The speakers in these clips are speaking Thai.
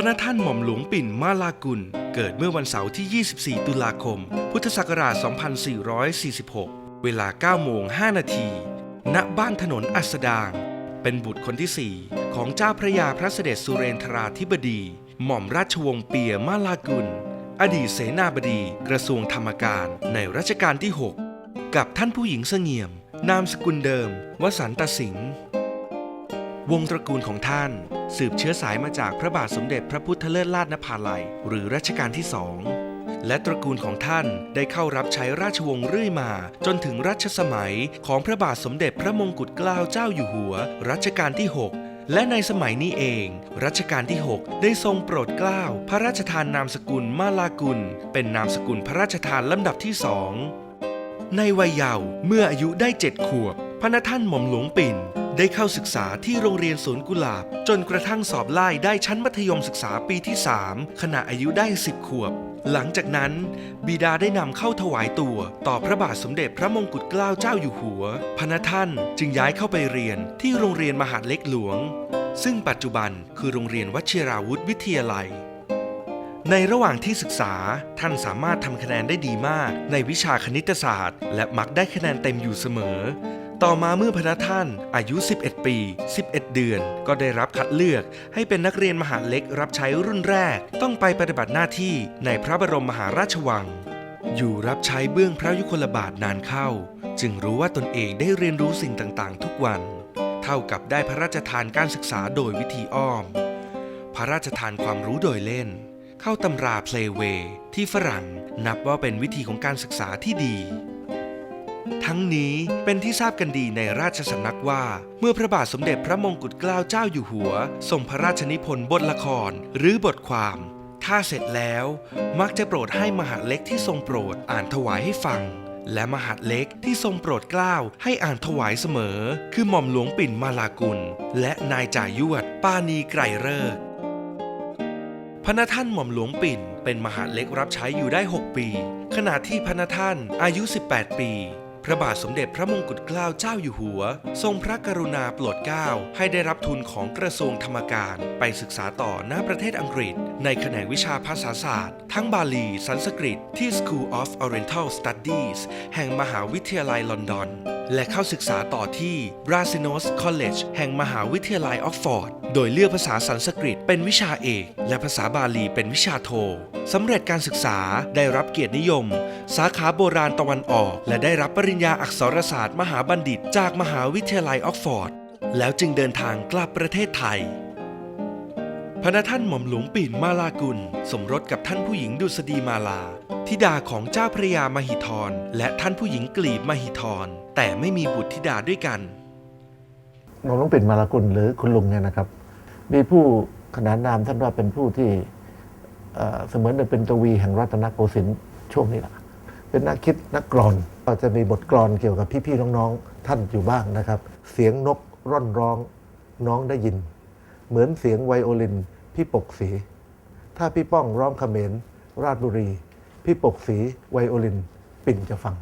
พระนท่านหม่อมหลวงปิ่นมาลากุล เกิดเมื่อวันเสาร์ที่ 24 ตุลาคม พุทธศักราช 2446 เวลา 9 โมง 5 นาที ณ บ้านถนนอัสดาง เป็นบุตรคนที่ 4 ของเจ้าพระยาพระเสด็จสุเรนทราธิบดี หม่อมราชวงศ์เปียมาลากุล อดีตเสนาบดีกระทรวงธรรมการในรัชกาลที่ 6 กับท่านผู้หญิงเสงี่ยม นามสกุลเดิม วสันตสิงห์ วงตระกูลของท่าน สืบเชื้อสายมาจากพระบาทสมเด็จพระพุทธเลิศลาดนภาลัย หรือรัชกาลที่สองและตระกูลของท่านได้เข้ารับใช้ราชวงศ์เรื่อยมา จนถึงรัชสมัยของพระบาทสมเด็จพระมงกุฎเกล้าเจ้าอยู่หัว รัชกาลที่ 6 และในสมัยนี้เอง รัชกาลที่ 6 ได้ทรงโปรดเกล้าพระราชทานนามสกุลมาลากุล เป็นนามสกุลพระราชทานลำดับที่สองในวัยเยาว์เมื่ออายุได้เจ็ดขวบพระนท่านหม่อมหลวงปิ่น ได้เข้าศึกษาที่โรงเรียนสวนกุหลาบ จนกระทั่งสอบไล่ได้ชั้นมัธยมศึกษาปีที่ 3 ขณะอายุได้ 10 ขวบ หลังจากนั้น บิดาได้นำเข้าถวายตัว ต่อพระบาทสมเด็จพระมงกุฎเกล้าเจ้าอยู่หัว พระนท่านจึงย้ายเข้าไปเรียนที่โรงเรียนมหาดเล็กหลวง ซึ่งปัจจุบันคือโรงเรียนวชิราวุธวิทยาลัยในระหว่างที่ศึกษาท่านสามารถทำคะแนนได้ดีมาก ในวิชาคณิตศาสตร์ และมักได้คะแนนเต็มอยู่เสมอ ต่อมาเมื่อพระท่านอายุ 11 ปี 11 เดือน ก็ได้รับคัดเลือก ให้เป็นนักเรียนมหาเล็กรับใช้รุ่นแรก ต้องไปปฏิบัติหน้าที่ในพระบรมมหาราชวัง อยู่รับใช้เบื้องพระยุคลบาทนานเข้า จึงรู้ว่าตนเองได้เรียนรู้สิ่งต่างๆ ทุกวัน เท่ากับได้พระราชทานการศึกษาโดยวิธีอ้อม พระราชทานความรู้โดยเล่น เข้าตำราเพลเวที่ฝรั่งนับว่าเป็นวิธีของการศึกษาที่ดี ทั้งนี้เป็นที่ทราบกันดีในราชสำนักว่า เมื่อพระบาทสมเด็จพระมงกุฎเกล้าเจ้าอยู่หัวทรงพระราชนิพนธ์บทละครหรือบทความ ถ้าเสร็จแล้วมักจะโปรดให้มหาเล็กที่ทรงโปรดอ่านถวายให้ฟัง และมหาเล็กที่ทรงโปรดเกล้าให้อ่านถวายเสมอ คือหม่อมหลวงปิ่นมาลากุล และนายจ่ายวด ปานีไกรเลิกพระนท่านหม่อมหลวงปิ่น เป็นมหาเล็กรับใช้อยู่ได้ 6 ปี ขณะที่พระนท่านอายุ 18 ปี พระบาทสมเด็จพระมงกุฎเกล้าเจ้าอยู่หัว ทรงพระกรุณาโปรดเกล้าให้ได้รับทุนของกระทรวงธรรมการ ไปศึกษาต่อณประเทศอังกฤษ ในแขนงวิชาภาษาศาสตร์ ทั้งบาลีสันสกฤตที่ School of Oriental Studies แห่งมหาวิทยาลัยลอนดอน และเข้าศึกษาต่อที่ Brasenose College แห่งมหาวิทยาลัยออกฟอร์ด โดยเลือกภาษาสันสกฤตเป็นวิชาเอก และภาษาบาลีเป็นวิชาโท สำเร็จการศึกษาได้รับเกียรตินิยม สาขาโบราณตะวันออก และได้รับปริญญาอักษรศาสตร์ มหาบัณฑิต จากมหาวิทยาลัยออกฟอร์ด แล้วจึงเดินทางกลับประเทศไทยพระนท่านหม่อมหลวงปิ่นมาลากุล สมรสกับท่านผู้หญิงดุษฎีมาลา ธิดาของเจ้าพระยามหิธร และท่านผู้หญิงกลีบมหิธร แต่ไม่มีบุตรธิดาด้วยกันหม่อมหลวงปิ่นมาลากุลหรือคุณลุงเนี่ยนะครับ มีผู้ขนานนามท่านว่าเป็นผู้ที่เอ่อเสมือนเป็นตวีแห่งรัตนโกสินทร์ช่วงนี้แหละเป็นนักคิดนักกรอนก็จะมีบทกลอนเกี่ยวกับพี่ๆน้องๆท่านอยู่บ้างนะครับ เสียงนกร่อนร้องน้องได้ยิน เหมือนเสียงไวโอลินพี่ปกสี ถ้าพี่ป้องร้องเขมรราชบุรี พี่ปกสีไวโอลิน ปิ่นจะฟัง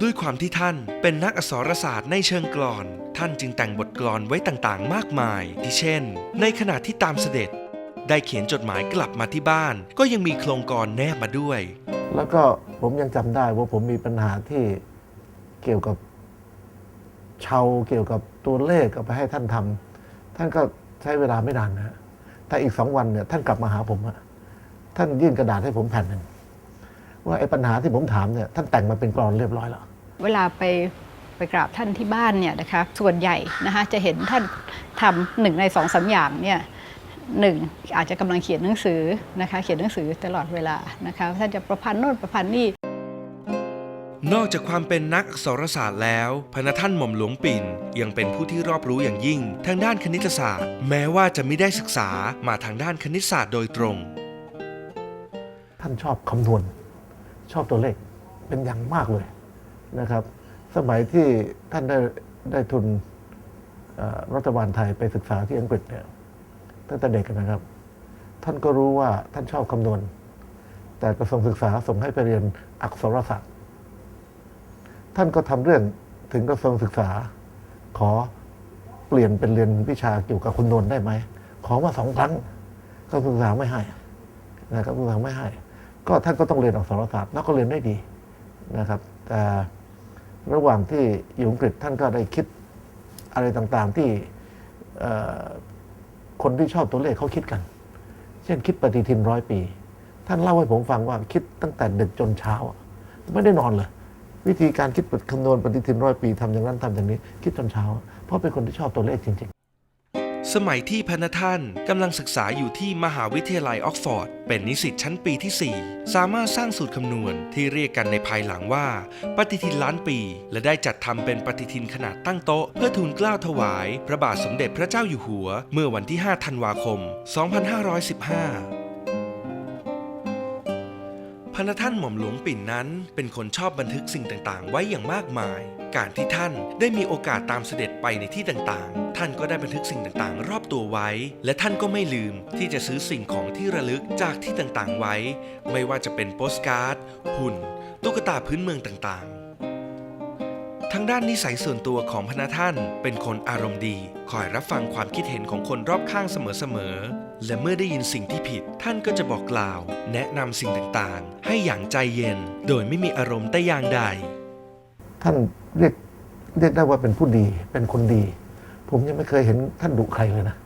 ด้วยความที่ท่านเป็นนักอักษรศาสตร์ในเชิงกลอน ท่านจึงแต่งบทกลอนไว้ต่างๆ มากมาย ที่เช่น ในขณะที่ตามเสด็จ ได้เขียนจดหมายกลับมาที่บ้าน ก็ยังมีโครงกรแนบมาด้วย แล้วก็ผมยังจำได้ว่าผมมีปัญหาที่เกี่ยวกับเชาเกี่ยวกับตัวเลขเอาไปให้ท่านทำท่านก็ใช้เวลาไม่นานนะฮะแต่อีกสองวันเนี่ยท่านกลับมาหาผมอะท่านยื่นกระดาษให้ผมแผ่นหนึ่ง ว่าไอ้ปัญหาที่ผมถามเนี่ยท่านแต่งมาเป็นกรอนเรียบร้อยแล้ว เวลาไปไปกราบท่านที่บ้านเนี่ยนะคะส่วนใหญ่นะคะจะเห็นท่านทำหนึ่งในสองสามอย่างเนี่ยหนึ่งอาจจะกำลังเขียนหนังสือนะคะเขียนหนังสือตลอดเวลานะคะท่านจะประพันธ์โน่นประพันธ์นี่นอกจากความเป็นนักอักษรศาสตร์แล้ว พระนท่านหม่อมหลวงปิ่น ยังเป็นผู้ที่รอบรู้อย่างยิ่ง ทางด้านคณิตศาสตร์ แม้ว่าจะไม่ได้ศึกษามาทางด้านคณิตศาสตร์โดยตรง ท่านชอบคำนวณ ชอบตัวเลขเป็นอย่างมากเลยนะครับ สมัยที่ท่านได้ได้ทุนรัฐบาลไทยไปศึกษาที่อังกฤษเนี่ยตั้งแต่เด็กนะครับ ท่านก็รู้ว่าท่านชอบคำนวณ แต่กระทรวงศึกษาส่งให้ไปเรียนอักษรศาสตร์ ท่านก็ทำเรื่องถึงกระทรวงศึกษา ขอเปลี่ยนเป็นเรียนวิชาเกี่ยวกับคำนวณได้ไหมขอมาสองครั้งกระทรวงศึกษาไม่ให้นะครับกระทรวงศึกษาไม่ให้ ก็ท่านก็ต้องเรียนอักษรศาสตร์แล้วก็เรียนได้ดีนะครับแต่ระหว่างที่อยู่อังกฤษท่านก็ได้คิดอะไรต่างๆที่คนที่ชอบตัวเลขเขาคิดกัน เช่นคิดปฏิทินร้อยปี ท่านเล่าให้ผมฟังว่าคิดตั้งแต่ดึกจนเช้า ไม่ได้นอนเลย วิธีการคิดคำนวณปฏิทินร้อยปีทำอย่างนั้นทำอย่างนี้ คิดจนเช้า เพราะเป็นคนที่ชอบตัวเลขจริง ๆ สมัยที่พระท่านกำลังศึกษาอยู่ที่มหาวิทยาลัยออกฟอร์ด เป็นนิสิตชั้นปีที่ 4 สามารถสร้างสูตรคำนวณที่เรียกกันในภายหลังว่า ปฏิทินล้านปี และได้จัดทำเป็นปฏิทินขนาดตั้งโต๊ะ เพื่อทูลเกล้าถวาย พระบาทสมเด็จพระเจ้าอยู่หัว เมื่อวันที่ 5 ธันวาคม 2515 พระท่านหม่อมหลวงปิ่นนั้น เป็นคนชอบบันทึกสิ่งต่างๆ ไว้อย่างมากมาย การที่ท่านได้มีโอกาสตามเสด็จไปในที่ต่างๆ ท่านก็ได้บันทึกสิ่งต่างๆ รอบตัวไว้ และท่านก็ไม่ลืมที่จะซื้อสิ่งของที่ระลึกจากที่ต่างๆ ไว้ ไม่ว่าจะเป็นโปสการ์ด หุ่น ตุ๊กตาพื้นเมืองต่างๆ ทางด้านนิสัยส่วนตัวของพระท่าน เป็นคนอารมณ์ดี คอยรับฟังความคิดเห็นของคนรอบข้างเสมอๆ และเมื่อได้ยินสิ่งที่ผิด ท่านก็จะบอกกล่าว แนะนำสิ่งต่างๆ ให้อย่างใจเย็น โดยไม่มีอารมณ์แต่อย่างใด ท่านเรียกเรียกได้ว่าเป็นผู้ดี เป็นคนดี ผมยังไม่เคยเห็นท่านดุใครเลยนะ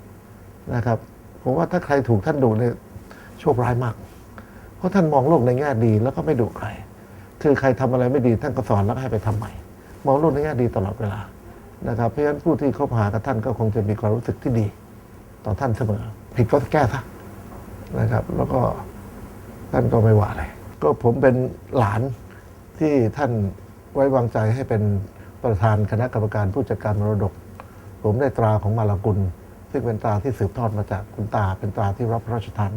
นะครับ ผมว่าถ้าใครถูกท่านดุเนี่ยโชคร้ายมาก เพราะท่านมองโลกในแง่ดีแล้วก็ไม่ดุใคร คือใครทำอะไรไม่ดีท่านก็สอนแล้วให้ไปทำใหม่ มองโลกในแง่ดีตลอดเวลานะครับเพราะฉะนั้นผู้ที่คบหากับท่านก็คงจะมีความรู้สึกที่ดี ต่อท่านเสมอ ผิดก็แก้ซะนะครับ แล้วก็ท่านก็ไม่ว่าอะไรก็ผมเป็นหลานที่ท่านไว้วางใจให้เป็นประธานคณะกรรมการผู้จัดการมรดก ผมได้ตราของมาลากุล ซึ่งเป็นตราที่สืบทอดมาจากคุณตา เป็นตราที่รับพระราชทาน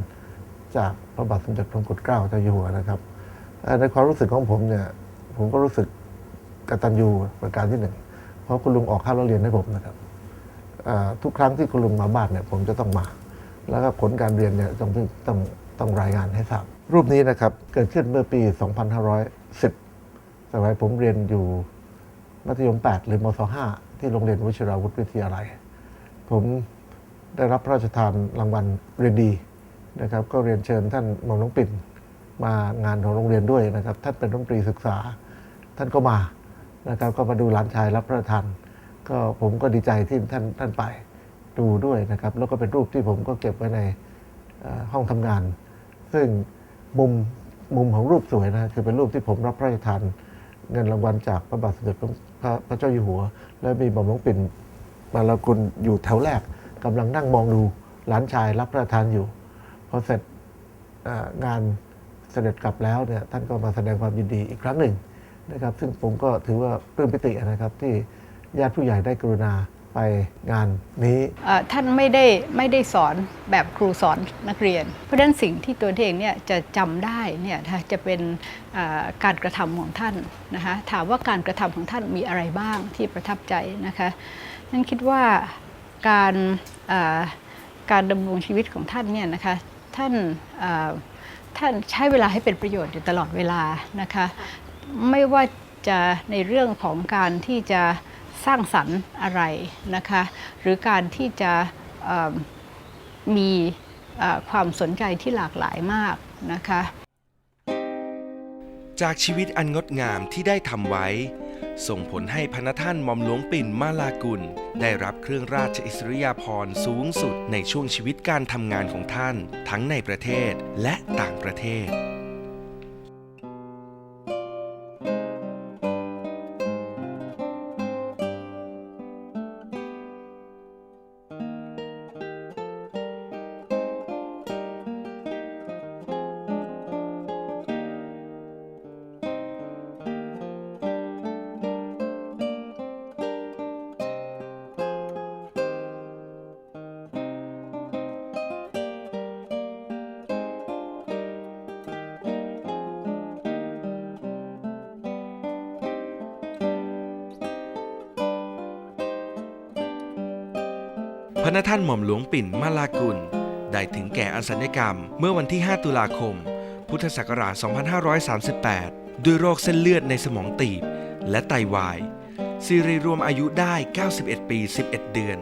จากพระบาทสมเด็จพระมงกุฎเกล้าเจ้าอยู่หัวนะครับในความรู้สึกของผมเนี่ยผมก็รู้สึก กตัญญูประการที่หนึ่งเพราะคุณลุงออกค่าเล่าเรียนให้ผมนะครับทุกครั้งที่คุณลุงมาบ้านเนี่ยผมจะต้องมา แล้วก็ผลการเรียนเนี่ยต้องต้องต้องรายงานให้ทราบรูปนี้นะครับเกิดขึ้นเมื่อปี 2510 สมัยผมเรียนอยู่มัธยม 8 หรือมศ5ที่โรงเรียนวชิราวุธวิทยาลัย ผมได้รับพระราชทานรางวัลเรียนดีนะครับ ก็เรียนเชิญท่านหม่อมหลวงปิ่นมางานของโรงเรียนด้วยนะครับ ท่านเป็นรัฐมนตรีศึกษา ท่านก็มา นะครับก็มาดูหลานชายรับพระราชทานก็ผมก็ดีใจที่ท่านท่านไปดูด้วยนะครับ แล้วก็เป็นรูปที่ผมก็เก็บไว้ในห้องทำงาน ซึ่งมุมมุมของรูปสวยนะคือเป็นรูปที่ผมรับพระราชทานเงินรางวัลจากพระบาทสมเด็จพระพระเจ้าอยู่หัว และมีหม่อมหลวงปิ่นมาลากุลอยู่แถวแรกกำลังนั่งมองดูหลานชายรับพระราชทานอยู่พอเสร็จงานเสด็จกลับแล้วเนี่ยท่านก็มาแสดงความยินดีอีกครั้งหนึ่ง นะครับ ซึ่งผมก็ถือว่าปลื้มปิตินะครับที่ญาติผู้ใหญ่ได้กรุณาไปงานนี้ท่านไม่ได้ไม่ได้สอนแบบครูสอนนักเรียน เพราะฉะนั้นสิ่งที่ตัวเองเนี่ยจะจำได้เนี่ยนะคะจะเป็นการกระทำของท่านนะคะถามว่าการกระทำของท่านมีอะไรบ้างที่ประทับใจนะคะนั่นคิดว่าการการดำรงชีวิตของท่านเนี่ยนะคะท่านท่านใช้เวลาให้เป็นประโยชน์อยู่ตลอดเวลานะคะ ไม่ว่าจะในเรื่องของการที่จะสร้างสรรค์อะไรนะคะ หรือการที่จะมีความสนใจที่หลากหลายมากนะคะ จากชีวิตอันงดงามที่ได้ทำไว้ ส่งผลให้พระท่านมอมหลวงปิ่นมาลากุล ได้รับเครื่องราชอิสริยาภรณ์สูงสุดในช่วงชีวิตการทำงานของท่าน ทั้งในประเทศและต่างประเทศ พระท่านหม่อมหลวงปิ่นมาลากุล ได้ถึงแก่อสัญญกรรมเมื่อวันที่ 5 ตุลาคม พุทธศักราช 2538 ด้วยโรคเส้นเลือดในสมองตีบ และไตวายซีรีรวมอายุได้ 91 ปี 11 เดือน